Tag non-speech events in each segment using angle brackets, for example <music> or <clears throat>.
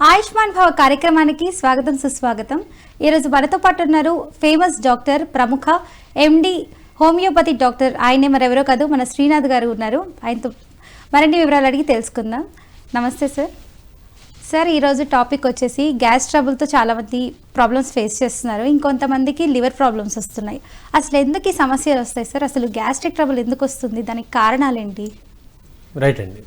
ఆయుష్మాన్ భవ కార్యక్రమానికి స్వాగతం సుస్వాగతం. ఈరోజు మనతో పాటు ఉన్నారు ఫేమస్ డాక్టర్ ప్రముఖ ఎండి హోమియోపతి డాక్టర్ ఆయనే మరెవరో కాదు మన శ్రీనాథ్ గారు ఉన్నారు. ఆయనతో మరిన్ని వివరాలు అడిగి తెలుసుకుందాం. నమస్తే సార్. సార్ ఈరోజు టాపిక్ వచ్చేసి గ్యాస్ ట్రబుల్తో చాలామంది ప్రాబ్లమ్స్ ఫేస్ చేస్తున్నారు. ఇంకొంతమందికి లివర్ ప్రాబ్లమ్స్ వస్తున్నాయి. అసలు ఎందుకు ఈ సమస్యలు వస్తాయి సార్? అసలు గ్యాస్ట్రిక్ ట్రబుల్ ఎందుకు వస్తుంది? దానికి కారణాలు ఏంటి? రైట్ అండి.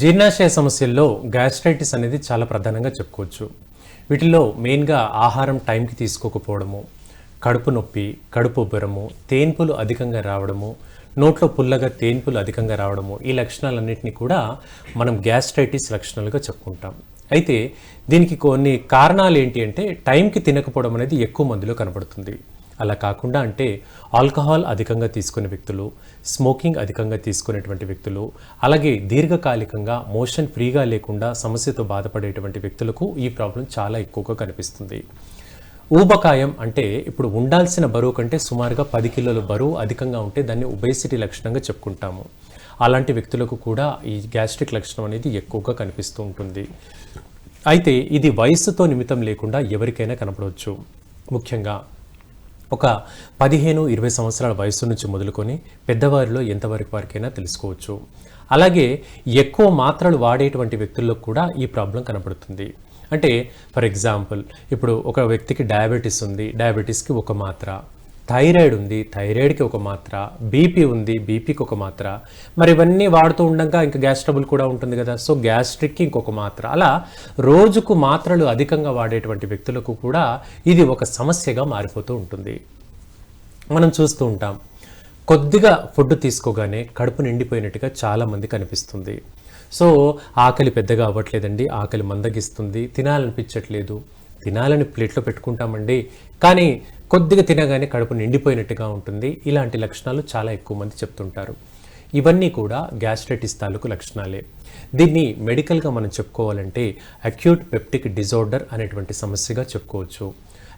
జీర్ణాశయ సమస్యల్లో గ్యాస్ట్రైటిస్ అనేది చాలా ప్రధానంగా చెప్పుకోవచ్చు. వీటిలో మెయిన్గా ఆహారం టైంకి తీసుకోకపోవడము కడుపు నొప్పి కడుపు ఉబ్బరము తేన్పులు అధికంగా రావడము నోట్లో పుల్లగా తేన్పులు అధికంగా రావడము ఈ లక్షణాలన్నింటినీ కూడా మనం గ్యాస్ట్రైటిస్ లక్షణాలుగా చెప్పుకుంటాం. అయితే దీనికి కొన్ని కారణాలు ఏంటి అంటే టైంకి తినకపోవడం అనేది ఎక్కువ మందిలో కనబడుతుంది. అలా కాకుండా అంటే ఆల్కహాల్ అధికంగా తీసుకునే వ్యక్తులు స్మోకింగ్ అధికంగా తీసుకునేటువంటి వ్యక్తులు అలాగే దీర్ఘకాలికంగా మోషన్ ఫ్రీగా లేకుండా సమస్యతో బాధపడేటువంటి వ్యక్తులకు ఈ ప్రాబ్లం చాలా ఎక్కువగా కనిపిస్తుంది. ఊబకాయం అంటే ఇప్పుడు ఉండాల్సిన బరువు కంటే సుమారుగా పది కిలోల బరువు అధికంగా ఉంటే దాన్ని ఒబేసిటీ లక్షణంగా చెప్పుకుంటాము. అలాంటి వ్యక్తులకు కూడా ఈ గ్యాస్ట్రిక్ లక్షణం అనేది ఎక్కువగా కనిపిస్తూ ఉంటుంది. అయితే ఇది వయస్సుతో నిమిత్తం లేకుండా ఎవరికైనా కనపడవచ్చు. ముఖ్యంగా ఒక పదిహేను ఇరవై సంవత్సరాల వయసు నుంచి మొదలుకొని పెద్దవారిలో ఎంతవరకు వారికైనా తెలుసుకోవచ్చు. అలాగే ఎక్కువ మాత్రలు వాడేటువంటి వ్యక్తుల్లో కూడా ఈ ప్రాబ్లం కనపడుతుంది అంటే ఫర్ ఎగ్జాంపుల్ ఇప్పుడు ఒక వ్యక్తికి డయాబెటీస్ ఉంది. డయాబెటీస్కి ఒక మాత్ర. థైరాయిడ్ ఉంది థైరాయిడ్కి ఒక మాత్ర బీపీ ఉంది బీపీకి ఒక మాత్ర. మరి ఇవన్నీ వాడుతూ ఉండగా ఇంకా గ్యాస్ ట్రబుల్ కూడా ఉంటుంది కదా. సో గ్యాస్ట్రిక్కి ఇంకొక మాత్ర. అలా రోజుకు మాత్రలు అధికంగా వాడేటువంటి వ్యక్తులకు కూడా ఇది ఒక సమస్యగా మారిపోతూ ఉంటుంది. మనం చూస్తూ ఉంటాం కొద్దిగా ఫుడ్ తీసుకోగానే కడుపు నిండిపోయినట్టుగా చాలామంది కనిపిస్తుంది. సో ఆకలి పెద్దగా అవ్వట్లేదండి ఆకలి మందగిస్తుంది తినాలనిపించట్లేదు. తినాలని ప్లేట్లో పెట్టుకుంటామండి. కానీ కొద్దిగా తినగానే కడుపు నిండిపోయినట్టుగా ఉంటుంది. ఇలాంటి లక్షణాలు చాలా ఎక్కువ మంది చెప్తుంటారు. ఇవన్నీ కూడా గ్యాస్ట్రైటిస్ తాలూకు లక్షణాలే. దీన్ని మెడికల్గా మనం చెప్పుకోవాలంటే అక్యూట్ పెప్టిక్ డిజార్డర్ అనేటువంటి సమస్యగా చెప్పుకోవచ్చు.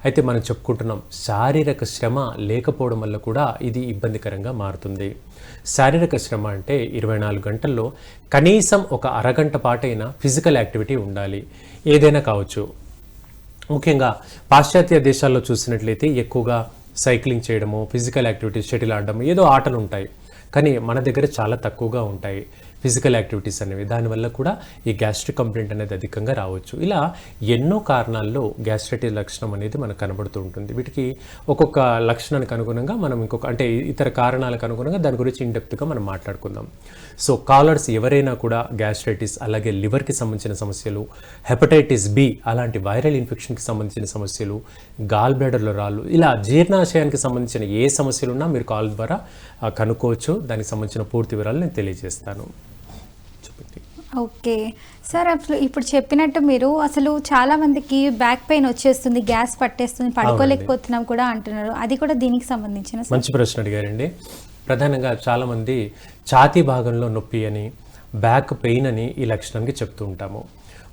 అయితే మనం చెప్పుకుంటున్నాం శారీరక శ్రమ లేకపోవడం వల్ల కూడా ఇది ఇబ్బందికరంగా మారుతుంది. శారీరక శ్రమ అంటే ఇరవై నాలుగు గంటల్లో కనీసం ఒక అరగంట పాటైనా ఫిజికల్ యాక్టివిటీ ఉండాలి. ఏదైనా కావచ్చు. ముఖ్యంగా పాశ్చాత్య దేశాల్లో చూసినట్లయితే ఎక్కువగా సైక్లింగ్ చేయడము ఫిజికల్ యాక్టివిటీస్ షటిల్ ఆడడం ఏదో ఆటలు ఉంటాయి. కానీ మన దగ్గర చాలా తక్కువగా ఉంటాయి ఫిజికల్ యాక్టివిటీస్ అనేవి. దానివల్ల కూడా ఈ గ్యాస్ట్రిక్ కంప్లైంట్ అనేది అధికంగా రావచ్చు. ఇలా ఎన్నో కారణాల్లో గ్యాస్ట్రైటిస్ లక్షణం అనేది మనకు కనబడుతూ ఉంటుంది. వీటికి ఒక్కొక్క లక్షణానికి అనుగుణంగా మనం ఇంకొక అంటే ఇతర కారణాలకు అనుగుణంగా దాని గురించి ఇండెప్త్గా మనం మాట్లాడుకుందాం. సో కాలర్స్ ఎవరైనా కూడా గ్యాస్ట్రైటిస్ అలాగే లివర్కి సంబంధించిన సమస్యలు హెపటైటిస్ బి అలాంటి వైరల్ ఇన్ఫెక్షన్కి సంబంధించిన సమస్యలు గాల్ బ్లాడర్లో రాళ్ళు ఇలా జీర్ణాశయానికి సంబంధించిన ఏ సమస్యలు ఉన్నా మీరు కాల్ ద్వారా కనుక్కోవచ్చు. దానికి సంబంధించిన పూర్తి వివరాలు నేను తెలియజేస్తాను. చెప్పండి. ఓకే. సార్ అసలు ఇప్పుడు చెప్పినట్టు మీరు అసలు చాలా మందికి బ్యాక్ పెయిన్ వచ్చేస్తుంది గ్యాస్ పట్టేస్తుంది పడుకోలేకపోతున్నాం కూడా అంటున్నారు. అది కూడా దీనికి సంబంధించిన మంచి ప్రశ్న అడిగారండి. ప్రధానంగా చాలామంది ఛాతీ భాగంలో నొప్పి అని బ్యాక్ పెయిన్ అని ఈ లక్షణానికి చెప్తూ ఉంటాము.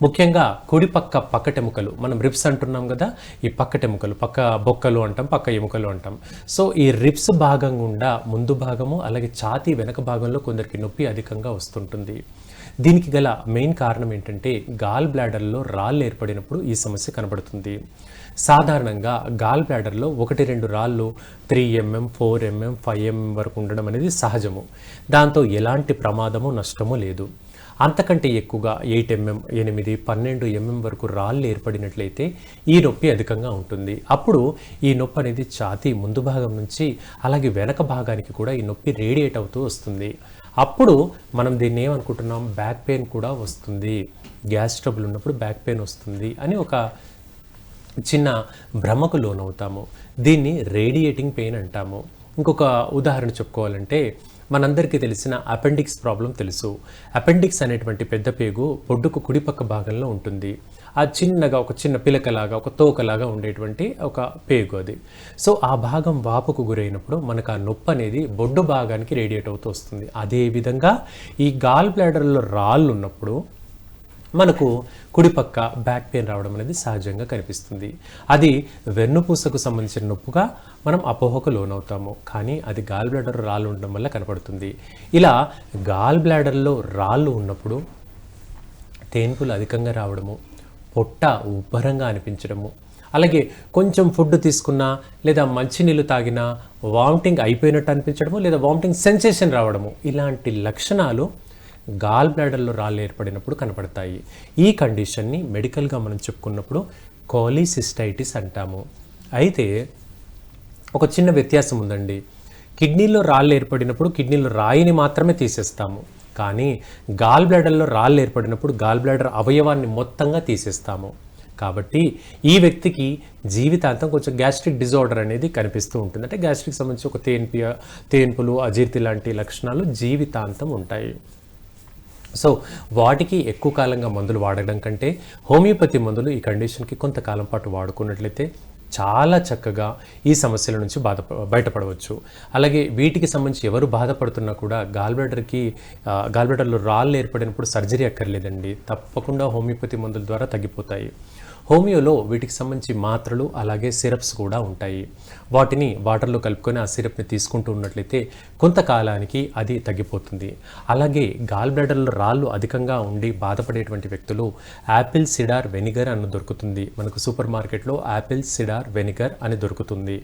ముఖ్యంగా కుడి పక్క పక్కటెముకలు మనం రిప్స్ అంటున్నాం కదా ఈ పక్కటెముకలు పక్క బొక్కలు అంటాం పక్క ఎముకలు అంటాం. సో ఈ రిప్స్ భాగం గుండా ముందు భాగము అలాగే ఛాతీ వెనక భాగంలో కొందరికి నొప్పి అధికంగా వస్తుంటుంది. దీనికి గల మెయిన్ కారణం ఏంటంటే గాల్ బ్లాడర్లో రాళ్ళు ఏర్పడినప్పుడు ఈ సమస్య కనబడుతుంది. సాధారణంగా గాల్ బ్లాడర్లో ఒకటి రెండు రాళ్ళు three MM four MM five MM వరకు ఉండడం అనేది సహజము. దాంతో ఎలాంటి ప్రమాదము నష్టము లేదు. అంతకంటే ఎక్కువగా ఎయిట్ ఎంఎం ఎనిమిది పన్నెండు ఎంఎం వరకు రాళ్ళు ఏర్పడినట్లయితే ఈ నొప్పి అధికంగా ఉంటుంది. అప్పుడు ఈ నొప్పి అనేది ఛాతీ ముందు భాగం నుంచి అలాగే వెనక భాగానికి కూడా ఈ నొప్పి రేడియేట్ అవుతూ వస్తుంది. అప్పుడు మనం దీన్ని ఏమనుకుంటున్నాం? బ్యాక్ పెయిన్ కూడా వస్తుంది. గ్యాస్ ట్రబుల్ ఉన్నప్పుడు బ్యాక్ పెయిన్ వస్తుంది అని ఒక చిన్న భ్రమకు లోనవుతాము. దీన్ని రేడియేటింగ్ పెయిన్ అంటాము. ఇంకొక ఉదాహరణ చెప్పుకోవాలంటే మనందరికీ తెలిసిన అపెండిక్స్ ప్రాబ్లం తెలుసు. అపెండిక్స్ అనేటువంటి పెద్ద పేగు పొడ్డుకు కుడిపక్క భాగంలో ఉంటుంది. ఆ చిన్నగా ఒక చిన్న పిలకలాగా ఒక తోకలాగా ఉండేటువంటి ఒక పేగు అది. సో ఆ భాగం వాపుకు గురైనప్పుడు మనకు ఆ నొప్పి అనేది బొడ్డు భాగానికి రేడియేట్ అవుతూ వస్తుంది. అదేవిధంగా ఈ గాల్ బ్లాడర్లో రాళ్ళు ఉన్నప్పుడు మనకు కుడిపక్క బ్యాక్ పెయిన్ రావడం అనేది సహజంగా కనిపిస్తుంది. అది వెన్నుపూసకు సంబంధించిన నొప్పుగా మనం అపోహకు లోనవుతాము. కానీ అది గాల్ బ్లాడర్ రాళ్ళు ఉండడం వల్ల కనపడుతుంది. ఇలా గాల్ బ్లాడర్లో రాళ్ళు ఉన్నప్పుడు తేన్పులు అధికంగా రావడము పొట్ట ఉబ్బరంగా అనిపించడము అలాగే కొంచెం ఫుడ్ తీసుకున్నా లేదా మంచినీళ్ళు తాగినా వామిటింగ్ అయిపోయినట్టు అనిపించడము లేదా వామిటింగ్ సెన్సేషన్ రావడము ఇలాంటి లక్షణాలు గాల్ బ్లాడర్లో రాళ్ళు ఏర్పడినప్పుడు కనపడతాయి. ఈ కండిషన్ని మెడికల్గా మనం చెప్పుకున్నప్పుడు కోలీసిస్టైటిస్ అంటాము. అయితే ఒక చిన్న వ్యత్యాసం ఉందండి. కిడ్నీలో రాళ్ళు ఏర్పడినప్పుడు కిడ్నీలో రాయిని మాత్రమే తీసేస్తాము. కానీ గాల్ బ్లాడర్లో రాళ్ళు ఏర్పడినప్పుడు గాల్ బ్లాడర్ అవయవాన్ని మొత్తంగా తీసేస్తాము. కాబట్టి ఈ వ్యక్తికి జీవితాంతం కొంచెం గ్యాస్ట్రిక్ డిజార్డర్ అనేది కనిపిస్తూ ఉంటుంది. అంటే గ్యాస్ట్రిక్ సంబంధించి ఒక తేన్పి తేన్పులు అజీర్తి లాంటి లక్షణాలు జీవితాంతం ఉంటాయి. సో వాటికి ఎక్కువ కాలంగా మందులు వాడడం కంటే హోమియోపతి మందులు ఈ కండిషన్కి కొంతకాలం పాటు వాడుకున్నట్లయితే చాలా చక్కగా ఈ సమస్యల నుంచి బాధ బయటపడవచ్చు. అలాగే వీటికి సంబంధించి ఎవరు బాధపడుతున్నా కూడా గాల్బ్లాడర్కి గాల్బ్లాడర్లో రాళ్ళు ఏర్పడినప్పుడు సర్జరీ అక్కర్లేదండి. తప్పకుండా హోమియోపతి మందుల ద్వారా తగ్గిపోతాయి. హోమియోలో వీటికి సంబంధించి మాత్రలు అలాగే సిరప్స్ కూడా ఉంటాయి. వాటిని వాటర్లో కలుపుకొని ఆ సిరప్ని తీసుకుంటూ ఉన్నట్లయితే కొంతకాలానికి అది తగ్గిపోతుంది. అలాగే గాల్ బ్లాడర్లో రాళ్ళు అధికంగా ఉండి బాధపడేటువంటి వ్యక్తులు యాపిల్ సిడార్ వెనిగర్ అని దొరుకుతుంది. మనకు సూపర్ మార్కెట్లో యాపిల్ సిడార్ వెనిగర్ అని దొరుకుతుంది.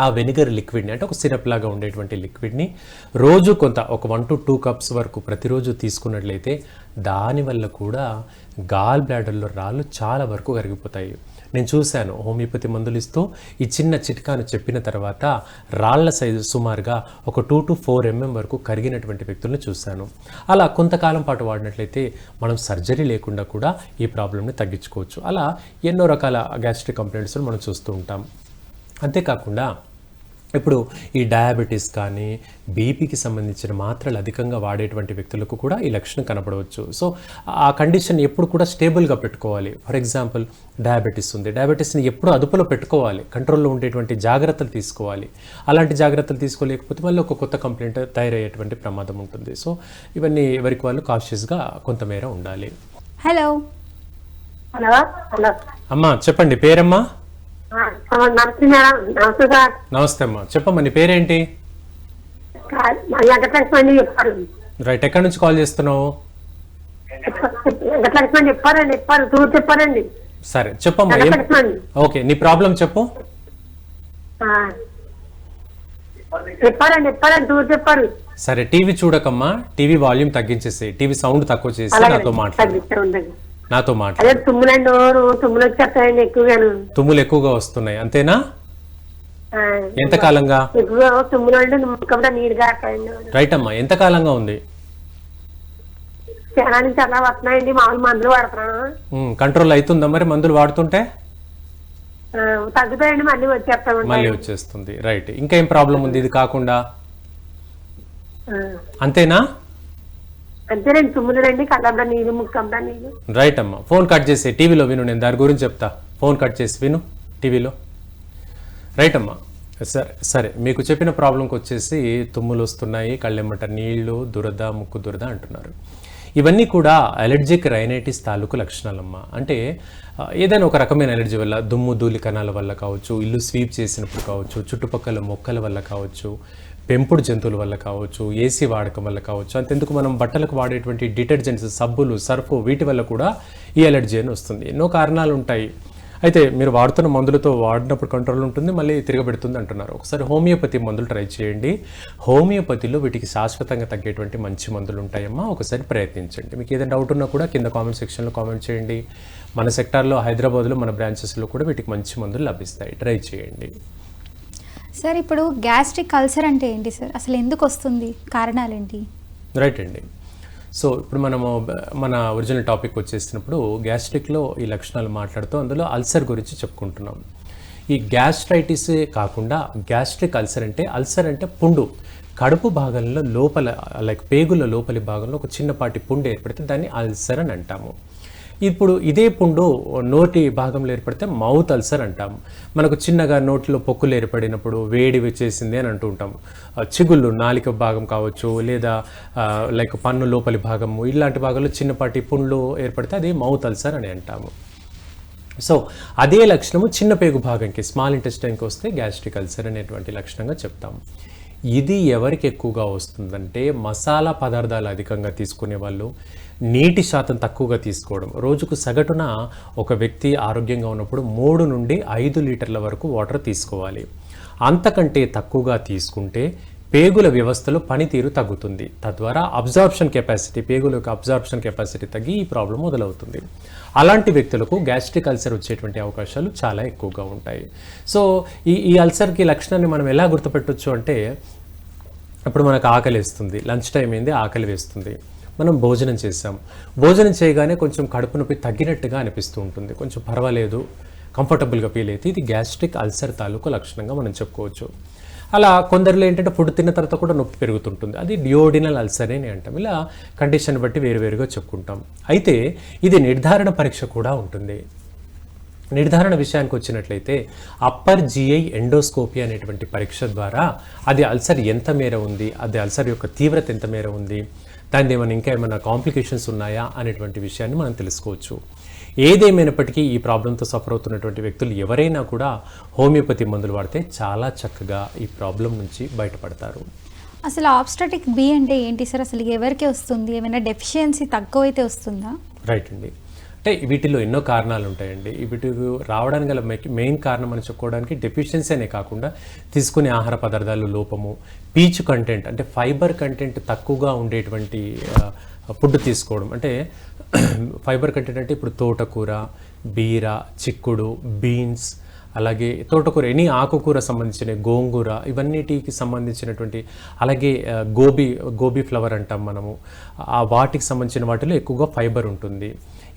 ఆ వెనిగర్ లిక్విడ్ని అంటే ఒక సిరప్ లాగా ఉండేటువంటి లిక్విడ్ని రోజు కొంత ఒక వన్ టు టూ కప్స్ వరకు ప్రతిరోజు తీసుకున్నట్లయితే దానివల్ల కూడా గాల్ బ్లాడర్లో రాళ్ళు చాలా వరకు కరిగిపోతాయి. నేను చూశాను హోమియోపతి మందులు ఇస్తూ ఈ చిన్న చిట్కాను చెప్పిన తర్వాత రాళ్ళ సైజు సుమారుగా ఒక టూ టు ఫోర్ ఎంఎం వరకు కరిగినటువంటి వ్యక్తులను చూశాను. అలా కొంతకాలం పాటు వాడినట్లయితే మనం సర్జరీ లేకుండా కూడా ఈ ప్రాబ్లమ్ని తగ్గించుకోవచ్చు. అలా ఎన్నో రకాల గ్యాస్ట్రిక్ కంప్లైంట్స్ మనం చూస్తూ ఉంటాం. అంతేకాకుండా ఇప్పుడు ఈ డయాబెటీస్ కానీ బీపీకి సంబంధించిన మాత్రలు అధికంగా వాడేటువంటి వ్యక్తులకు కూడా ఈ లక్షణం కనపడవచ్చు సో ఆ కండిషన్ ఎప్పుడు కూడా స్టేబుల్గా పెట్టుకోవాలి. ఫర్ ఎగ్జాంపుల్ డయాబెటీస్ ఉంది. డయాబెటీస్ని ఎప్పుడు అదుపులో పెట్టుకోవాలి. కంట్రోల్లో ఉండేటువంటి జాగ్రత్తలు తీసుకోవాలి. అలాంటి జాగ్రత్తలు తీసుకోలేకపోతే మళ్ళీ ఒక కొత్త కంప్లైంట్ తయారయ్యేటువంటి ప్రమాదం ఉంటుంది. సో ఇవన్నీ ఎవరికి వాళ్ళు కాషియస్గా కొంతమేర ఉండాలి. హలో. హలో. అమ్మా చెప్పండి. పేరమ్మా? నమస్తే మేడం. నమస్తే సార్. నమస్తే అమ్మా. చెప్పమ్మా నీ పేరేంటి? చెప్పారు. రైట్ ఎక్కడి నుంచి కాల్ చేస్తున్నావు? చెప్పారండి చెప్పారు. టూర్ చెప్పారండి. సరే చెప్పమ్మా ఓకే నీ ప్రాబ్లం చెప్పు. ఆ. చెప్పారండి చెప్పారండి టూర్ చెప్పారు. సరే టీవీ చూడకమ్మా. టీవీ వాల్యూమ్ తగ్గించేసి టీవీ సౌండ్ తక్కువ చేసి నాతో మాట్లాడు. నాతో మాట్లాడు. తుమ్ములు వచ్చేస్తాయండి ఎక్కువగాను. తుమ్ములు ఎక్కువగా వస్తున్నాయి. అంతేనా? ఎంత కాలంగా? ఎక్కువగా తుమ్ములు నీరు కాస్తాయండి. రైట్ అమ్మా. ఎంత కాలంగా ఉంది? చాలా నుంచి అలా వస్తున్నాయండి. మామూలు మందులు వాడుతున్నాను. కంట్రోల్ అవుతుందా మరి మందులు వాడుతుంటే? తగ్గుతాయండి. మళ్ళీ వచ్చేస్తా మళ్ళీ వచ్చేస్తుంది. రైట్ ఇంకా ఏం ప్రాబ్లం ఉంది? ఇది కాకుండా. అంతేనా? అంతేనండి తుమ్ములు రండి కళ్ళంలో నీళ్ళు ముక్కంలో నీళ్ళు. రైట్ అమ్మా. ఫోన్ కట్ చేసి టీవీలో విను నేను దాని గురించి చెప్తా. ఫోన్ కట్ చేసి విను టీవీలో. రైట్ అమ్మా. సరే సరే. మీకు చెప్పిన ప్రాబ్లంకి వచ్చేసి తుమ్ములు వస్తున్నాయి కళ్ళెమ్మట నీళ్ళు దురద ముక్కు దురద అంటున్నారు. ఇవన్నీ కూడా అలర్జిక్ రైనైటిస్ తాలూకు లక్షణాలమ్మా. అంటే ఏదైనా ఒక రకమైన అలర్జీ వల్ల దుమ్ము ధూళి కణాల వల్ల కావచ్చు ఇల్లు స్వీప్ చేసినప్పుడు కావచ్చు చుట్టుపక్కల మొక్కల వల్ల కావచ్చు పెంపుడు జంతువుల వల్ల కావచ్చు ఏసీ వాడకం వల్ల కావచ్చు అంతెందుకు మనం బట్టలకు వాడేటువంటి డిటర్జెంట్స్ సబ్బులు సర్ఫ్ వీటి వల్ల కూడా ఈ అలర్జీ అని వస్తుంది. ఎన్నో కారణాలు ఉంటాయి. అయితే మీరు వాడుతున్న మందులతో వాడినప్పుడు కంట్రోల్ ఉంటుంది మళ్ళీ తిరగబెడుతుంది అంటున్నారు. ఒకసారి హోమియోపతి మందులు ట్రై చేయండి. హోమియోపతిలో వీటికి శాశ్వతంగా తగ్గేటువంటి మంచి మందులు ఉంటాయమ్మా. ఒకసారి ప్రయత్నించండి. మీకు ఏదైనా డౌట్ ఉన్నా కూడా కింద కామెంట్ సెక్షన్లో కామెంట్ చేయండి. మన సెక్టార్లో హైదరాబాద్లో మన బ్రాంచెస్లో కూడా వీటికి మంచి మందులు లభిస్తాయి. ట్రై చేయండి. సార్ ఇప్పుడు గ్యాస్ట్రిక్ అల్సర్ అంటే ఏంటి సార్? అసలు ఎందుకు వస్తుంది? కారణాలు ఏంటి రైట్ అండి. సో ఇప్పుడు మనము మన ఒరిజినల్ టాపిక్ వచ్చేసినప్పుడు గ్యాస్ట్రిక్లో ఈ లక్షణాలు మాట్లాడుతూ అందులో అల్సర్ గురించి చెప్పుకుంటున్నాం. ఈ గ్యాస్ట్రైటిస్ కాకుండా గ్యాస్ట్రిక్ అల్సర్ అంటే అల్సర్ అంటే పుండు. కడుపు భాగంలో లోపల లైక్ పేగుల లోపలి భాగంలో ఒక చిన్నపాటి పుండు ఏర్పడితే దాన్ని అల్సర్ అని అంటాము. ఇప్పుడు ఇదే పుండు నోటి భాగంలో ఏర్పడితే మౌత్ అల్సర్ అంటాం. మనకు చిన్నగా నోటిలో పొక్కులు ఏర్పడినప్పుడు వేడి వచ్చేసింది అని అంటూ ఉంటాం. చిగుళ్ళు నాలిక భాగం కావచ్చు లేదా లైక్ పన్ను లోపలి భాగము ఇలాంటి భాగంలో చిన్నపాటి పుండ్లు ఏర్పడితే అది మౌత్ అల్సర్ అని అంటాము. సో అదే లక్షణము చిన్న పేగు భాగంకి స్మాల్ ఇంటెస్టైన్కి వస్తే గ్యాస్ట్రిక్ అల్సర్ అనేటువంటి లక్షణంగా చెప్తాము ఇది ఎవరికి ఎక్కువగా వస్తుందంటే మసాలా పదార్థాలు అధికంగా తీసుకునే వాళ్ళు నీటి శాతం తక్కువగా తీసుకోవడం. రోజుకు సగటున ఒక వ్యక్తి ఆరోగ్యంగా ఉన్నప్పుడు మూడు నుండి ఐదు లీటర్ల వరకు వాటర్ తీసుకోవాలి. అంతకంటే తక్కువగా తీసుకుంటే పేగుల వ్యవస్థలో పనితీరు తగ్గుతుంది. తద్వారా అబ్జార్ప్షన్ కెపాసిటీ పేగుల యొక్క అబ్జార్ప్షన్ కెపాసిటీ తగ్గి ఈ ప్రాబ్లం మొదలవుతుంది. అలాంటి వ్యక్తులకు గ్యాస్ట్రిక్ అల్సర్ వచ్చేటువంటి అవకాశాలు చాలా ఎక్కువగా ఉంటాయి. సో ఈ ఈ అల్సర్కి లక్షణాన్ని మనం ఎలా గుర్తుపెట్టొచ్చు అంటే ఇప్పుడు మనకు ఆకలి వేస్తుంది. లంచ్ టైం అయింది ఆకలి వేస్తుంది. మనం భోజనం చేసాం భోజనం చేయగానే కొంచెం కడుపు నొప్పి తగ్గినట్టుగా అనిపిస్తూ ఉంటుంది. కొంచెం పర్వాలేదు కంఫర్టబుల్గా ఫీల్ అయితే ఇది గ్యాస్ట్రిక్ అల్సర్ తాలూకు లక్షణంగా మనం చెప్పుకోవచ్చు. అలా కొందరిలో ఏంటంటే ఫుడ్ తిన్న తర్వాత కూడా నొప్పి పెరుగుతుంటుంది. అది డియోడినల్ అల్సర్ అని అంటాం. ఇలా కండిషన్ బట్టి వేరువేరుగా చెప్పుకుంటాం. అయితే ఇది నిర్ధారణ పరీక్ష కూడా ఉంటుంది. నిర్ధారణ విషయానికి వచ్చినట్లయితే అప్పర్ జిఐ ఎండోస్కోపీ అనేటువంటి పరీక్ష ద్వారా అది అల్సర్ ఎంత మేర ఉంది అది అల్సర్ యొక్క తీవ్రత ఎంత మేర ఉంది దాని ఏమైనా ఇంకా ఏమైనా కాంప్లికేషన్స్ ఉన్నాయా అనేటువంటి విషయాన్ని మనం తెలుసుకోవచ్చు. ఏదేమైనప్పటికీ ఈ ప్రాబ్లంతో సఫర్ అవుతున్నటువంటి వ్యక్తులు ఎవరైనా కూడా హోమియోపతి మందులు వాడితే చాలా చక్కగా ఈ ప్రాబ్లం నుంచి బయటపడతారు. అసలు ఆబ్స్టాటిక్ బి అంటే ఏంటి సార్? అసలు ఎవరికి వస్తుంది? ఏమైనా డెఫిషియన్సీ తక్కువైతే వస్తుందా? రైట్ అండి. అంటే వీటిలో ఎన్నో కారణాలు ఉంటాయండి వీటి రావడానికి గల మెయిన్ కారణం అని చెప్పుకోవడానికి డెఫిషియన్సీ అనే కాకుండా తీసుకునే ఆహార పదార్థాలు లోపము పీచు కంటెంట్ అంటే ఫైబర్ కంటెంట్ తక్కువగా ఉండేటువంటి ఫుడ్ తీసుకోవడం. అంటే <clears throat> ఫైబర్ కంటెంట్ అంటే ఇప్పుడు తోటకూర బీర చిక్కుడు బీన్స్ అలాగే తోటకూర ఎనీ ఆకుకూర సంబంధించిన గోంగూర ఇవన్నిటికి సంబంధించినటువంటి అలాగే గోబీ గోబీ ఫ్లవర్ అంటాం మనము. ఆ వాటికి సంబంధించిన వాటిలో ఎక్కువగా ఫైబర్ ఉంటుంది.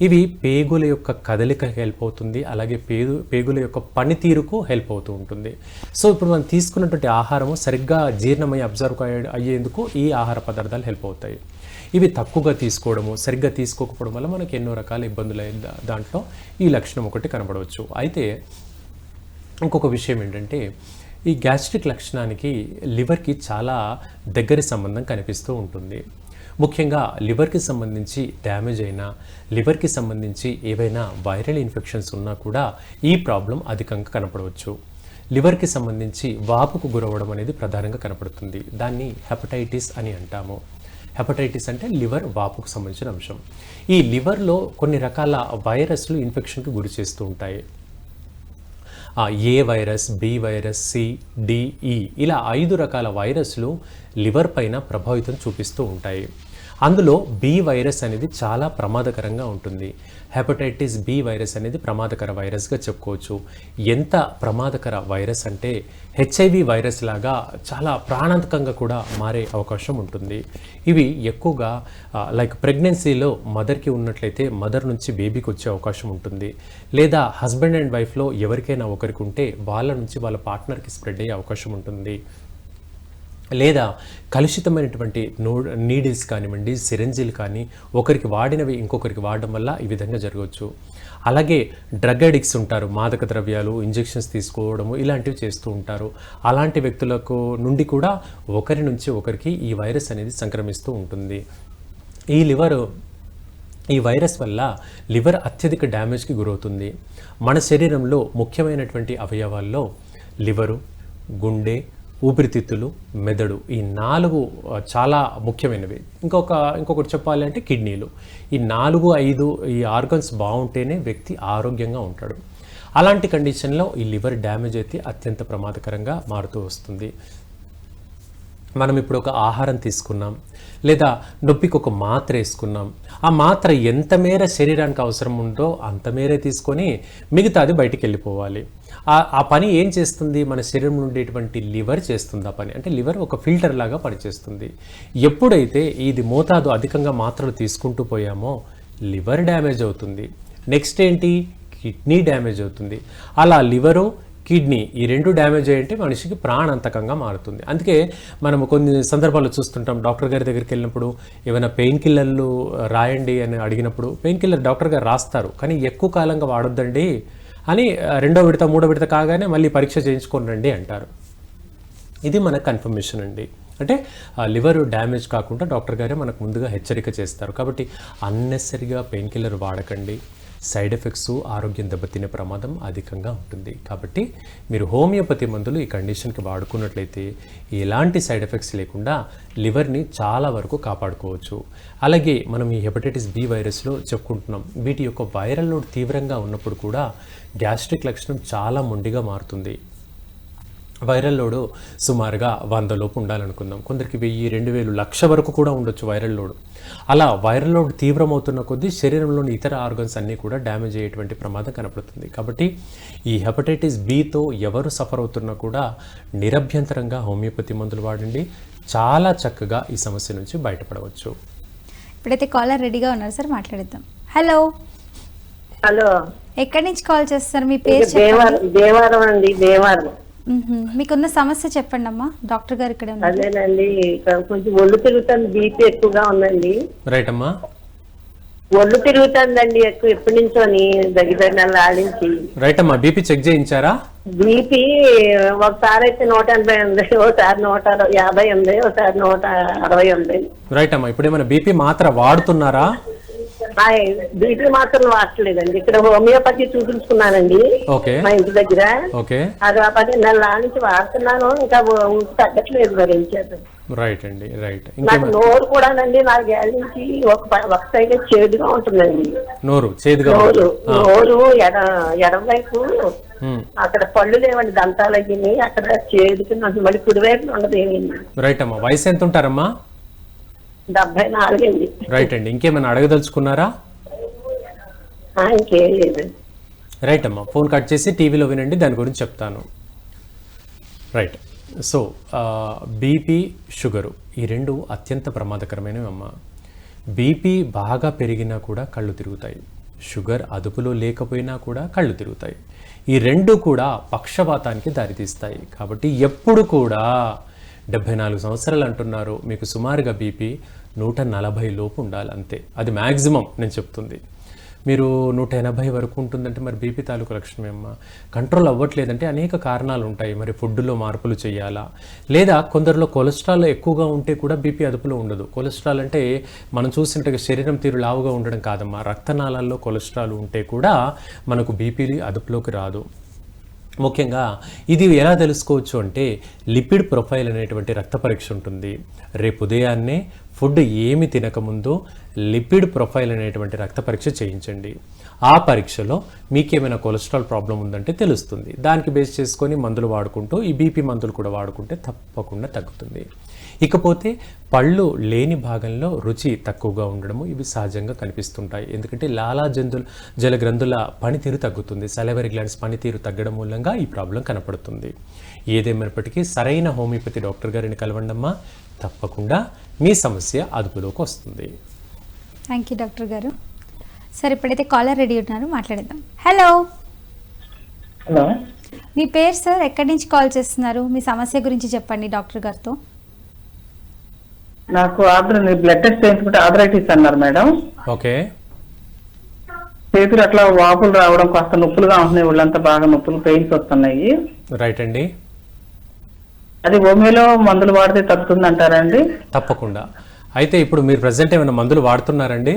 ఇవి పేగుల యొక్క కదలిక హెల్ప్ అవుతుంది అలాగే పేగు పేగుల యొక్క పనితీరుకు హెల్ప్ అవుతూ ఉంటుంది. సో ఇప్పుడు మనం తీసుకున్నటువంటి ఆహారము సరిగ్గా జీర్ణమై అబ్జర్వ్ అయ్యేందుకు ఈ ఆహార పదార్థాలు హెల్ప్ అవుతాయి. ఇవి తక్కువగా తీసుకోవడము సరిగ్గా తీసుకోకపోవడం వల్ల మనకి ఎన్నో రకాల ఇబ్బందులు దాంట్లో ఈ లక్షణం ఒకటి కనబడవచ్చు. అయితే ఇంకొక విషయం ఏంటంటే ఈ గ్యాస్ట్రిక్ లక్షణానికి లివర్కి చాలా దగ్గరి సంబంధం కనిపిస్తూ ఉంటుంది. ముఖ్యంగా లివర్కి సంబంధించి డ్యామేజ్ అయినా లివర్కి సంబంధించి ఏవైనా వైరల్ ఇన్ఫెక్షన్స్ ఉన్నా కూడా ఈ ప్రాబ్లం అధికంగా కనపడవచ్చు. లివర్కి సంబంధించి వాపుకు గురవడం అనేది ప్రధానంగా కనపడుతుంది. దాన్ని హెపటైటిస్ అని అంటాము. హెపటైటిస్ అంటే లివర్ వాపుకు సంబంధించిన అంశం. ఈ లివర్లో కొన్ని రకాల వైరస్లు ఇన్ఫెక్షన్కి గురి చేస్తూ ఉంటాయి. A virus B virus C D E ఇలా ఐదు రకాల వైరస్లు లివర్ పైన ప్రభావితం చూపిస్తూ ఉంటాయి. అందులో బి వైరస్ అనేది చాలా ప్రమాదకరంగా ఉంటుంది. హెపటైటిస్ బి వైరస్ అనేది ప్రమాదకర వైరస్గా చెప్పుకోవచ్చు. ఎంత ప్రమాదకర వైరస్ అంటే హెచ్ఐవి వైరస్ లాగా చాలా ప్రాణాంతకంగా కూడా మారే అవకాశం ఉంటుంది. ఇవి ఎక్కువగా లైక్ ప్రెగ్నెన్సీలో మదర్కి ఉన్నట్లయితే మదర్ నుంచి బేబీకి వచ్చే అవకాశం ఉంటుంది. లేదా హస్బెండ్ అండ్ వైఫ్లో ఎవరికైనా ఒకరికి ఉంటే వాళ్ళ నుంచి వాళ్ళ పార్ట్నర్కి స్ప్రెడ్ అయ్యే అవకాశం ఉంటుంది. లేదా కలుషితమైనటువంటి నో నీడిల్స్ కానివ్వండి సిరంజీలు కానీ ఒకరికి వాడినవి ఇంకొకరికి వాడడం వల్ల ఈ విధంగా జరగవచ్చు. అలాగే డ్రగ్ అడిక్ట్స్ ఉంటారు మాదక ద్రవ్యాలు ఇంజెక్షన్స్ తీసుకోవడము ఇలాంటివి చేస్తూ ఉంటారు. అలాంటి వ్యక్తులకు నుండి కూడా ఒకరి నుంచి ఒకరికి ఈ వైరస్ అనేది సంక్రమిస్తూ ఉంటుంది. ఈ లివర్ ఈ వైరస్ వల్ల లివర్ అత్యధిక డ్యామేజ్కి గురవుతుంది. మన శరీరంలో ముఖ్యమైనటువంటి అవయవాల్లో లివరు గుండె ఊపిరితిత్తులు మెదడు ఈ నాలుగు చాలా ముఖ్యమైనవి. ఇంకొక ఇంకొకటి చెప్పాలి అంటే కిడ్నీలు. ఈ నాలుగు ఐదు ఈ ఆర్గన్స్ బాగుంటేనే వ్యక్తి ఆరోగ్యంగా ఉంటాడు. అలాంటి కండిషన్లో ఈ లివర్ డ్యామేజ్ అయితే అత్యంత ప్రమాదకరంగా మారుతూ వస్తుంది. మనం ఇప్పుడు ఒక ఆహారం తీసుకున్నాం లేదా నొప్పికి ఒక మాత్ర వేసుకున్నాం. ఆ మాత్ర ఎంత మేర శరీరానికి అవసరం ఉందో అంత మేరే తీసుకొని మిగతాది బయటికి వెళ్ళిపోవాలి. ఆ ఆ పని ఏం చేస్తుంది? మన శరీరం ఉండేటువంటి లివర్ చేస్తుంది ఆ పని. అంటే లివర్ ఒక ఫిల్టర్ లాగా పనిచేస్తుంది. ఎప్పుడైతే ఇది మోతాదు అధికంగా మాత్రలు తీసుకుంటూ పోయామో లివర్ డ్యామేజ్ అవుతుంది. నెక్స్ట్ ఏంటి? కిడ్నీ డ్యామేజ్ అవుతుంది. అలా లివరు కిడ్నీ ఈ రెండు డ్యామేజ్ అయ్యంటే మనిషికి ప్రాణాంతకంగా మారుతుంది. అందుకే మనం కొన్ని సందర్భాల్లో చూస్తుంటాం. డాక్టర్ గారి దగ్గరికి వెళ్ళినప్పుడు ఏమైనా పెయిన్ కిల్లర్లు రాయండి అని అడిగినప్పుడు పెయిన్ కిల్లర్ డాక్టర్ గారు రాస్తారు. కానీ ఎక్కువ కాలంగా వాడొద్దండి అని రెండో విడత మూడో విడత కాగానే మళ్ళీ పరీక్ష చేయించుకొని రండి అంటారు. ఇది మన కన్ఫర్మేషన్ అండి. అంటే లివర్ డ్యామేజ్ కాకుండా డాక్టర్ గారే మనకు ముందుగా హెచ్చరిక చేస్తారు. కాబట్టి అన్నెసరిగా పెయిన్ కిల్లర్ వాడకండి. సైడ్ ఎఫెక్ట్స్ ఆరోగ్యం దెబ్బతినే ప్రమాదం అధికంగా ఉంటుంది. కాబట్టి మీరు హోమియోపతి మందులు ఈ కండిషన్కి వాడుకున్నట్లయితే ఎలాంటి సైడ్ ఎఫెక్ట్స్ లేకుండా లివర్ని చాలా వరకు కాపాడుకోవచ్చు. అలాగే మనం ఈ హెపటైటిస్ బి వైరస్లో చెప్పుకుంటున్నాం. వీటి యొక్క వైరల్ లోడ్ తీవ్రంగా ఉన్నప్పుడు కూడా గ్యాస్ట్రిక్ లక్షణం చాలా మొండిగా మారుతుంది. వైరల్ లోడు సుమారుగా వంద లోపు ఉండాలనుకుందాం. కొందరికి వెయ్యి రెండు వేలు లక్ష వరకు కూడా ఉండొచ్చు వైరల్ లోడ్. అలా వైరల్ లోడ్ తీవ్రమవుతున్న కొద్దీ శరీరంలోని ఇతర ఆర్గన్స్ అన్నీ కూడా డ్యామేజ్ అయ్యేటువంటి ప్రమాదం కనపడుతుంది. కాబట్టి ఈ హెపటైటిస్ బితో ఎవరు సఫర్ అవుతున్నా కూడా నిరభ్యంతరంగా హోమియోపతి మందులు వాడండి. చాలా చక్కగా ఈ సమస్య నుంచి బయటపడవచ్చు. ఇప్పుడైతే కాలర్ రెడీగా ఉన్నారు సార్ మాట్లాడిద్దాం. హలో హలో ఎక్కడి నుంచి కాల్ చేస్తారు? మీ పేరు దేవారం అండి దేవారం. మీకున్న సమస్య చెప్పండి అమ్మా డాక్టర్ గారు ఇక్కడ అదేనండి ఇక్కడ కొంచెం ఒళ్ళు తిరుగుతుంది బీపీ ఎక్కువగా ఉందండి. రైట్ అమ్మా. ఒళ్ళు తిరుగుతుందండి ఎక్కువ ఎప్పటి నుంచోని దగ్గర దగ్గర నెల ఆడించి. రైట్ అమ్మా బీపీ చెక్ చేయించారా? బీపీ ఒకసారి అయితే నూట ఎనభై ఉంది ఒకసారి నూట అరవై- యాభై ఉంది ఒకసారి నూట అరవై ఉంది. రైట్ అమ్మా ఇప్పుడు ఏమైనా బీపీ మాత్ర వాడుతున్నారా? బీపీ మాత్రం వాడలేదండి ఇక్కడ హోమియోపతి చూపించుకున్నానండి. మా ఇంటి దగ్గర. అది ఆ పది నెలల నుంచి వాడుతున్నాను. ఇంకా తగ్గట్లేదు మరి ఏం చేద్దాం. రైట్ అండి రైట్ నాకు నోరు కూడానండి నాలుగేళ్ళ నుంచి ఒక ఒక సైడ్ చేదుగా ఉంటుందండి. నోరు చేదుగా నోరు నోరు ఎడ ఎడమవైపు ఉమ్, అక్కడ పళ్ళు లేవండి దంతాలు అయ్యి అక్కడ చేదుకి నాకు మళ్ళీ కుడివైపు ఉండదు ఏమీ. రైట్ అమ్మా వయసు ఎంత ఉంటారమ్మా డెబ్బై నాలుగండి. రైట్ అండి. ఇంకేమైనా అడగదలుచుకున్నారా? ఇంకేం లేదు. రైట్ అమ్మా. ఫోన్ కట్ చేసి టీవీలో వినండి దాని గురించి చెప్తాను. రైట్ సో బీపీ షుగరు ఈ రెండు అత్యంత ప్రమాదకరమైనవి అమ్మ. బీపీ బాగా పెరిగినా కూడా కళ్ళు తిరుగుతాయి. షుగర్ అదుపులో లేకపోయినా కూడా కళ్ళు తిరుగుతాయి. ఈ రెండు కూడా పక్షవాతానికి దారితీస్తాయి. కాబట్టి ఎప్పుడు కూడా డెబ్భై నాలుగు సంవత్సరాలు అంటున్నారు. మీకు సుమారుగా బీపీ నూట నలభై లోపు ఉండాలి అంతే అది మ్యాక్సిమం నేను చెప్తుంది. మీరు నూట ఎనభై వరకు ఉంటుందంటే మరి బీపీ తాలూకు లక్షణం ఏమ్మా? కంట్రోల్ అవ్వట్లేదంటే అనేక కారణాలు ఉంటాయి. మరి ఫుడ్లో మార్పులు చేయాలా? లేదా కొందరిలో కొలెస్ట్రాల్ ఎక్కువగా ఉంటే కూడా బీపీ అదుపులో ఉండదు. కొలెస్ట్రాల్ అంటే మనం చూస్తుంటే శరీరం తీరు లావుగా ఉండడం కాదమ్మా. రక్తనాళాల్లో కొలెస్ట్రాల్ ఉంటే కూడా మనకు బీపీ అదుపులోకి రాదు. ముఖ్యంగా ఇది ఎలా తెలుసుకోవచ్చు అంటే లిపిడ్ ప్రొఫైల్ అనేటువంటి రక్త పరీక్ష ఉంటుంది. రేపు ఉదయాన్నే ఫుడ్ ఏమి తినకముందు లిపిడ్ ప్రొఫైల్ అనేటువంటి రక్త పరీక్ష చేయించండి. ఆ పరీక్షలో మీకేమైనా కొలెస్ట్రాల్ ప్రాబ్లం ఉందంటే తెలుస్తుంది. దానికి బేస్ చేసుకొని మందులు వాడుకుంటూ ఈ బీపీ మందులు కూడా వాడుకుంటే తప్పకుండా తగ్గుతుంది. ఇకపోతే పళ్ళు లేని భాగంలో రుచి తక్కువగా ఉండడము ఇవి సహజంగా కనిపిస్తుంటాయి. ఎందుకంటే లాలా జంతుల జల గ్రంథుల పనితీరు తగ్గుతుంది. సెలవరి గ్లాండ్స్ పనితీరు తగ్గడం మూలంగా ఈ ప్రాబ్లం కనపడుతుంది. ఏదేమైనప్పటికీ సరైన హోమియోపతి డాక్టర్ గారిని కలవండమ్మా తప్పకుండా మీ సమస్య అదుపులోకి వస్తుంది. థ్యాంక్ యూ డాక్టర్ గారు. సార్ ఇప్పుడైతే కాలర్ రెడీ ఉన్నారు మాట్లాడేద్దాం. హలో హలో మీ పేరు సార్ ఎక్కడి నుంచి కాల్ చేస్తున్నారు? మీ సమస్య గురించి చెప్పండి డాక్టర్ గారితో. నాకు ఆర్డర్ బ్లడ్ టెస్ట్ చేయించుకుంటే ఆథరైటిస్ అన్నారు మేడం. ఓకే. చేతులు అట్లా వాపులు రావడం కాస్త నొప్పులుగా ఉంటున్నాయి. ఒళ్ళంతా బాగా నొప్పులు పెయిన్స్ వస్తున్నాయి. రైట్ అండి. అది హోమియోలో మందులు వాడితే తగ్గుతుంది అంటారండి తప్పకుండా. అయితే ఇప్పుడు మీరు ప్రజెంట్ ఏమైనా మందులు వాడుతున్నారండి?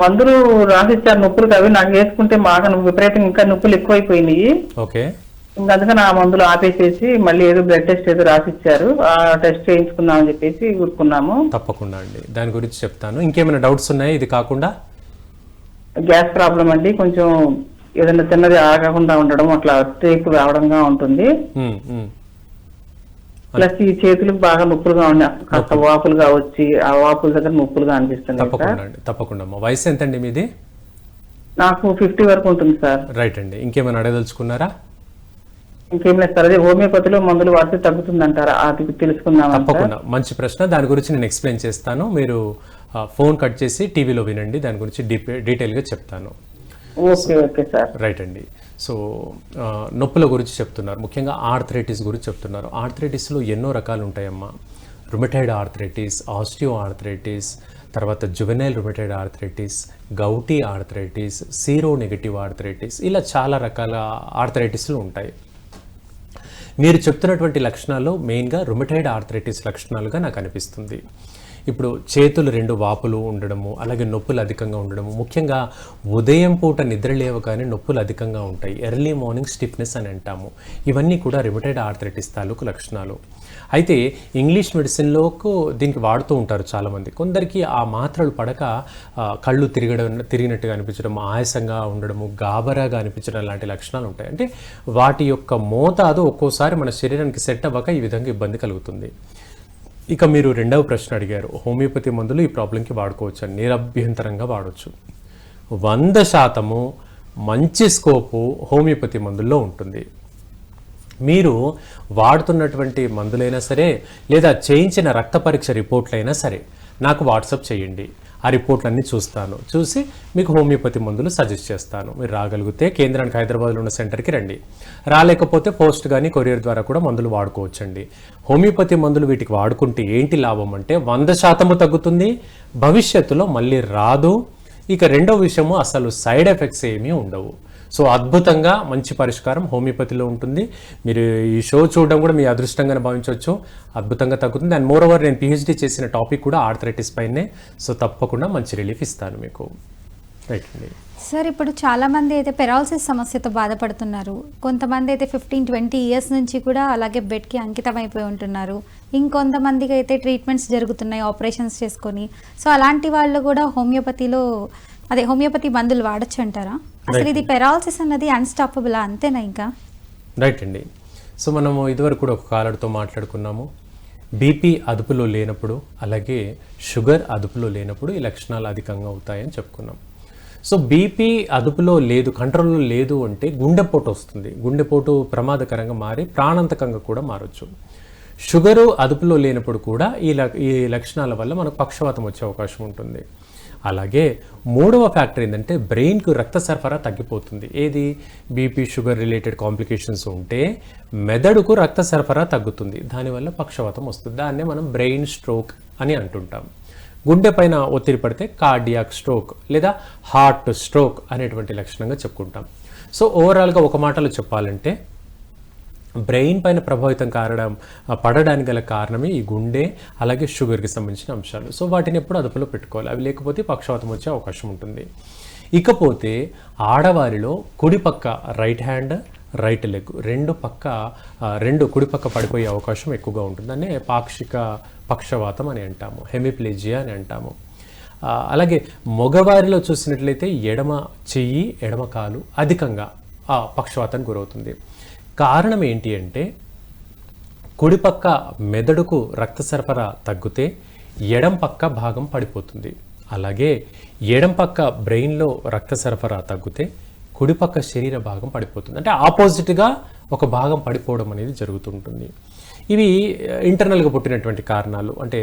మందులు రాసిచ్చారు నొప్పులు అవి నాకు వేసుకుంటే బాగా విపరీతంగా ఇంకా నొప్పులు ఎక్కువైపోయినాయి. ఓకే. ఇంకా అందుకని ఆ మందులు ఆపేసేసి మళ్ళీ ఏదో బ్లడ్ టెస్ట్ ఏదో రాసిచ్చారు. ఆ టెస్ట్ చేయించుకుందాం అని చెప్పేసి ఊరుకున్నాము. తప్పకుండా అండి. దాని గురించి చెప్తాను. ఇంకేమైనా డౌట్స్ ఉన్నాయా? ఇది కాకుండా? గ్యాస్ ప్రాబ్లం అండి. కొంచెం ఏదైనా తిన్నది ఆగకుండా ఉండడం అట్లా టేపు రావడంగా ఉంటుంది. ప్లస్ ఈ చేతులకు బాగా నొప్పులుగా ఉన్నాయి కాస్త వాపులుగా వచ్చి ఆ వాపుల దగ్గర నొప్పులుగా అనిపిస్తుంది తప్పకుండా అండి తప్పకుండా అమ్మా. వయసు ఎంతండి మీది? నాకు ఫిఫ్టీ వరకు ఉంటుంది సార్. రైట్ అండి. ఇంకేమైనా అడగదలుచుకున్నారా? ఇంకేం లేదు సార్ అదే హోమియోపతిలో మందులు వాడితే తగ్గుతుంది అంటారా అది తెలుసుకుందాం తప్పకుండా. మంచి ప్రశ్న. దాని గురించి నేను ఎక్స్ప్లెయిన్ చేస్తాను. మీరు ఫోన్ కట్ చేసి టీవీలో వినండి. దాని గురించి డీటెయిల్గా చెప్తాను. Okay okay sir. రైట్ అండి. సో నొప్పుల గురించి చెప్తున్నారు. ముఖ్యంగా ఆర్థరైటిస్ గురించి చెప్తున్నారు. ఆర్థరైటిస్లో ఎన్నో రకాలు ఉంటాయమ్మా రుమిటైడ్ ఆర్థరైటిస్ ఆస్టియో ఆర్థరైటిస్ తర్వాత juvenile rheumatoid arthritis gouty arthritis sero negative arthritis ఇలా చాలా రకాల ఆర్థరైటిస్లు ఉంటాయి. మీరు చెప్తున్నటువంటి లక్షణాలు మెయిన్గా రుమిటైడ్ ఆర్థరైటిస్ లక్షణాలుగా నాకు అనిపిస్తుంది. ఇప్పుడు చేతులు రెండు వాపులు ఉండడము అలాగే నొప్పులు అధికంగా ఉండడము. ముఖ్యంగా ఉదయం పూట నిద్ర లేవగానే నొప్పులు అధికంగా ఉంటాయి. ఎర్లీ మార్నింగ్ స్టిఫ్నెస్ అని అంటాము. ఇవన్నీ కూడా రిమిటెడ్ ఆర్థరైటిస్ తాలూకు లక్షణాలు. అయితే ఇంగ్లీష్ మెడిసిన్లోకు దీనికి వాడుతూ ఉంటారు చాలామంది. కొందరికి ఆ మాత్రలు పడక కళ్ళు తిరగడం తిరిగినట్టుగా అనిపించడం ఆయాసంగా ఉండడము గాబరాగా అనిపించడం లాంటి లక్షణాలు ఉంటాయి. అంటే వాటి యొక్క మోతాదు ఒక్కోసారి మన శరీరానికి సెట్ అవ్వక ఈ విధంగా ఇబ్బంది కలుగుతుంది. ఇక మీరు రెండవ ప్రశ్న అడిగారు. హోమియోపతి మందులు ఈ ప్రాబ్లంకి వాడుకోవచ్చు అని. నిరభ్యంతరంగా వాడవచ్చు వంద శాతము మంచి స్కోపు హోమియోపతి మందుల్లో ఉంటుంది. మీరు వాడుతున్నటువంటి మందులైనా సరే లేదా చేయించిన రక్త పరీక్ష రిపోర్ట్లైనా సరే నాకు వాట్సాప్ చేయండి. ఆ రిపోర్ట్లన్నీ చూస్తాను. చూసి మీకు హోమియోపతి మందులు సజెస్ట్ చేస్తాను. మీరు రాగలిగితే కేంద్రానికి హైదరాబాద్లో ఉన్న సెంటర్కి రండి. రాలేకపోతే పోస్ట్ కానీ కొరియర్ ద్వారా కూడా మందులు వాడుకోవచ్చండి. హోమియోపతి మందులు వీటికి వాడుకుంటే ఏంటి లాభం అంటే వంద శాతము తగ్గుతుంది భవిష్యత్తులో మళ్ళీ రాదు. ఇక రెండో విషయము అసలు సైడ్ ఎఫెక్ట్స్ ఏమీ ఉండవు. సో అద్భుతంగా మంచి పరిష్కారం హోమియోపతిలో ఉంటుంది. మీరు ఈ షో చూడడం కూడా మీ అదృష్టంగా భావించవచ్చు. అద్భుతంగా తగ్గుతుంది. అండ్ మోర్ ఓవర్ నేను పిహెచ్డీ చేసిన టాపిక్ కూడా ఆర్థరైటిస్ పైనే. సో తప్పకుండా మంచి రిలీఫ్ ఇస్తాను మీకు. రైట్ అండి సార్ ఇప్పుడు చాలా మంది అయితే పెరాలసిస్ సమస్యతో బాధపడుతున్నారు. కొంతమంది అయితే ఫిఫ్టీన్ ట్వంటీ ఇయర్స్ నుంచి కూడా అలాగే బెడ్కి అంకితం అయిపోయి ఉంటున్నారు. ఇంకొంతమందికి అయితే ట్రీట్మెంట్స్ జరుగుతున్నాయి ఆపరేషన్స్ చేసుకొని. సో అలాంటి వాళ్ళు కూడా హోమియోపతిలో అదే హోమియోపతి మందులు వాడచ్చు అంటారా అసలు ఇది పెరాలసిస్ అన్నది అన్స్టాపబుల్ అంతేనా ఇంకా? రైట్ అండి. సో మనము ఇదివరకు కూడా ఒక కాలర్తో మాట్లాడుకున్నాము. బీపీ అదుపులో లేనప్పుడు అలాగే షుగర్ అదుపులో లేనప్పుడు ఈ లక్షణాలు అధికంగా అవుతాయని చెప్పుకున్నాం. సో బీపీ అదుపులో లేదు కంట్రోల్లో లేదు అంటే గుండెపోటు వస్తుంది. గుండెపోటు ప్రమాదకరంగా మారి ప్రాణాంతకంగా కూడా మారచ్చు. షుగరు అదుపులో లేనప్పుడు కూడా ఈ ఈ లక్షణాల వల్ల మనకు పక్షవాతం వచ్చే అవకాశం ఉంటుంది. అలాగే మూడవ ఫ్యాక్టర్ ఏంటంటే బ్రెయిన్కు రక్త సరఫరా తగ్గిపోతుంది. ఏది? బీపీ షుగర్ రిలేటెడ్ కాంప్లికేషన్స్ ఉంటే మెదడుకు రక్త సరఫరా తగ్గుతుంది. దానివల్ల పక్షవాతం వస్తుంది. దాన్నే మనం బ్రెయిన్ స్ట్రోక్ అని అంటుంటాం. గుండె పైన ఒత్తిడి పడితే కార్డియాక్ స్ట్రోక్ లేదా హార్ట్ స్ట్రోక్ అనేటువంటి లక్షణంగా చెప్పుకుంటాం. సో ఓవరాల్గా ఒక మాటలో చెప్పాలంటే బ్రెయిన్ పైన ప్రభావితం కారడం పడడానికి గల కారణమే ఈ గుండె అలాగే షుగర్కి సంబంధించిన అంశాలు. సో వాటిని ఎప్పుడు అదుపులో పెట్టుకోవాలి. అవి లేకపోతే పక్షవాతం వచ్చే అవకాశం ఉంటుంది. ఇకపోతే ఆడవారిలో కుడి పక్క రైట్ హ్యాండ్ రైట్ లెగ్ రెండు పక్క రెండు కుడి పక్క పడిపోయే అవకాశం ఎక్కువగా ఉంటుంది. అనే పాక్షిక పక్షవాతం అని అంటాము హెమిప్లేజియా అని అంటాము. అలాగే మగవారిలో చూసినట్లయితే ఎడమ చెయ్యి ఎడమ కాలు అధికంగా ఆ పక్షవాతానికి గురవుతుంది. కారణం ఏంటి అంటే కుడిపక్క మెదడుకు రక్త సరఫరా తగ్గితే ఎడం పక్క భాగం పడిపోతుంది. అలాగే ఎడం పక్క బ్రెయిన్లో రక్త సరఫరా తగ్గితే కుడిపక్క శరీర భాగం పడిపోతుంది. అంటే ఆపోజిట్గా ఒక భాగం పడిపోవడం అనేది జరుగుతుంటుంది. ఇవి ఇంటర్నల్గా పుట్టినటువంటి కారణాలు. అంటే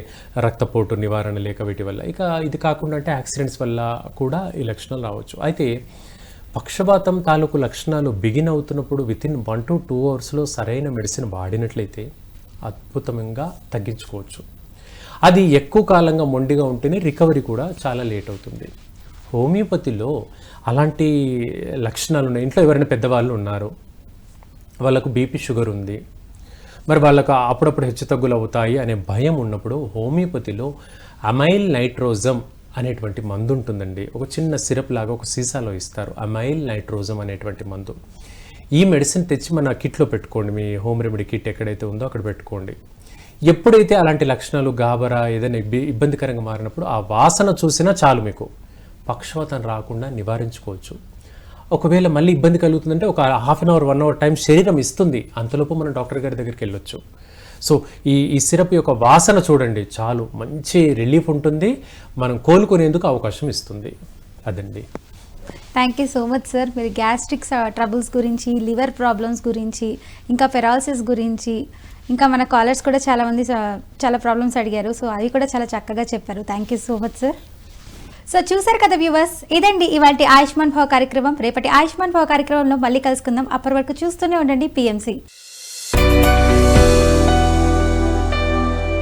రక్తపోటు నివారణ లేక వీటి వల్ల. ఇక ఇది కాకుండా అంటే యాక్సిడెంట్స్ వల్ల కూడా ఈ లక్షణాలు రావచ్చు. అయితే పక్షపాతం తాలూకు లక్షణాలు బిగిన్ అవుతున్నప్పుడు వితిన్ వన్ టు టూ అవర్స్లో సరైన మెడిసిన్ వాడినట్లయితే అద్భుతంగా తగ్గించుకోవచ్చు. అది ఎక్కువ కాలంగా మొండిగా ఉంటేనే రికవరీ కూడా చాలా లేట్ అవుతుంది. హోమియోపతిలో అలాంటి లక్షణాలు ఉన్నాయి. ఇంట్లో ఎవరైనా పెద్దవాళ్ళు ఉన్నారు. వాళ్ళకు బీపీ షుగర్ ఉంది. మరి వాళ్ళకు అప్పుడప్పుడు హెచ్చుతగ్గులు అవుతాయి అనే భయం ఉన్నప్పుడు హోమియోపతిలో అమైల్ నైట్రోజం అనేటువంటి మందు ఉంటుందండి. ఒక చిన్న సిరప్ లాగా ఒక సీసాలో ఇస్తారు. అమైల్ నైట్రోజం అనేటువంటి మందు. ఈ మెడిసిన్ తెచ్చి మన కిట్లో పెట్టుకోండి. మీ హోమ్ రెమెడీ కిట్ ఎక్కడైతే ఉందో అక్కడ పెట్టుకోండి. ఎప్పుడైతే అలాంటి లక్షణాలు గాబరా ఏదైనా ఇబ్బ- ఇబ్బందికరంగా మారినప్పుడు ఆ వాసన చూసినా చాలు మీకు. పక్షవాతం రాకుండా నివారించుకోవచ్చు. ఒకవేళ మళ్ళీ ఇబ్బంది కలుగుతుందంటే ఒక half an hour one hour time శరీరం ఇస్తుంది. అంతలోపు మనం డాక్టర్ గారి దగ్గరికి వెళ్ళొచ్చు. సో ఈ ఈ సిరప్ యొక్క వాసన చూడండి చాలు. మంచి రిలీఫ్ ఉంటుంది. మనం కోలుకునేందుకు అవకాశం ఇస్తుంది. అదండి. Thank you so much sir మీరు గ్యాస్ట్రిక్ ట్రబుల్స్ గురించి లివర్ ప్రాబ్లమ్స్ గురించి ఇంకా పెరాలసిస్ గురించి ఇంకా మన కాలర్స్ కూడా చాలామంది చాలా ప్రాబ్లమ్స్ అడిగారు. సో అవి కూడా చాలా చక్కగా చెప్పారు. Thank you so much sir so చూసారు కదా వ్యూవర్స్ ఇదండి ఇవాటి ఆయుష్మాన్ భవ కార్యక్రమం. రేపటి ఆయుష్మాన్ భవ కార్యక్రమంలో మళ్ళీ కలుసుకుందాం. అప్పటి వరకు చూస్తూనే ఉండండి పిఎంసి